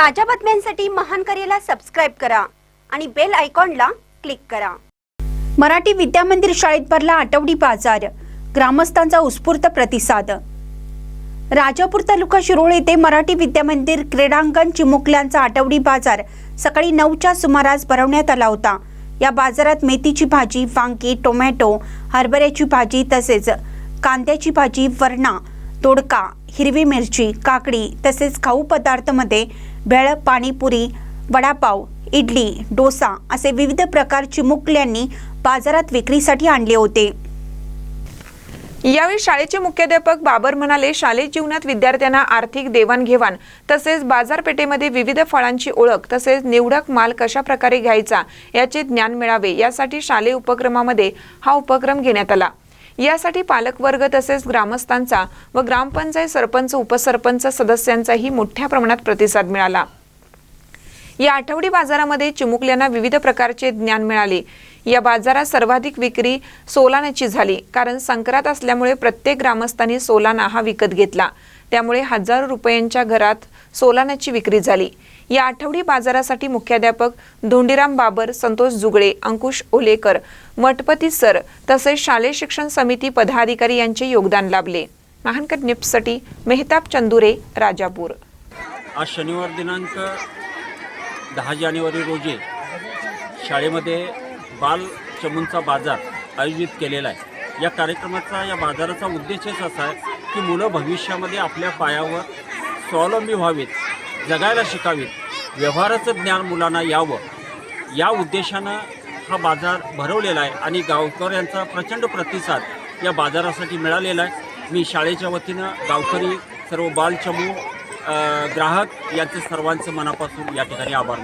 ताज्या बातम्यांसाठी महान करेला सबस्क्राईब करा आणि बेल आयकॉनला क्लिक करा. मराठी विद्यामंदिर शाळेत भरला आठवडी बाजार. ग्रामस्थांचा उत्स्फूर्त प्रतिसाद. राजापूर तालुका शिरोळ येथे मराठी विद्यामंदिर क्रीडांगण चिमुकल्यांचा आठवडी बाजार सकाळी नऊच्या सुमारास भरवण्यात आला होता. या बाजारात मेथीची भाजी वांगी टोमॅटो हरभऱ्याची भाजी तसेच कांद्याची भाजी वरणा दोडका हिरवी मिरची काकडी तसेच खाऊ पदार्थामध्ये भेळ पाणीपुरी वडापाव इडली डोसा असे विविध प्रकार चिमुकल्यांनी बाजारात विक्रीसाठी आणले होते. यावेळी शाळेचे मुख्याध्यापक बाबर म्हणाले शालेय जीवनात विद्यार्थ्यांना आर्थिक देवाणघेवाण तसेच बाजारपेठेमध्ये विविध फळांची ओळख तसेच निवडक माल कशा प्रकारे घ्यायचा याचे ज्ञान मिळावे यासाठी शालेय उपक्रमामध्ये हा उपक्रम घेण्यात आला. यासाठी पालकवर्ग तसेच ग्रामस्थांचा व ग्रामपंचायत सरपंच उपसरपंच सदस्यांचाही मोठ्या प्रमाणात प्रतिसाद मिळाला. या आठवडी बाजारामध्ये चिमुकल्यांना विविध प्रकारचे ज्ञान मिळाले. या बाजारात सर्वाधिक विक्री सोलानाची झाली कारण संक्रांत असल्यामुळे प्रत्येक ग्रामस्थांनी सोलाना हा विकत घेतला. त्यामुळे हजारो रुपयांच्या घरात सोलानाची विक्री झाली. या आठवडी बाजारासाठी मुख्याध्यापक धोंडीराम बाबर संतोष जुगळे अंकुश ओलेकर मठपती सर तसेच शालेय शिक्षण समिती पदाधिकारी यांचे योगदान लाभले. महानकर निप्ससाठी मेहताब चंदुरे राजापूर. आज शनिवार दिनांक दहा जानेवारी रोजी शाळेमध्ये बाल चमूंचा बाजार आयोजित केलेला आहे. या कार्यक्रमाचा या बाजाराचा उद्देशच असा आहे की मुलं भविष्यामध्ये आपल्या पायावर स्वावलंबी व्हावीत जगायला शिकावीत. व्यवहाराचं ज्ञान मुलांना यावं. या उद्देशानं हा बाजार भरवलेला आहे आणि गावकऱ्यांचा प्रचंड प्रतिसाद या बाजारासाठी मिळालेला आहे. मी शाळेच्या वतीनं गावकरी सर्व बालचमू ग्राहक यांचे सर्वांचं मनापासून या ठिकाणी आभार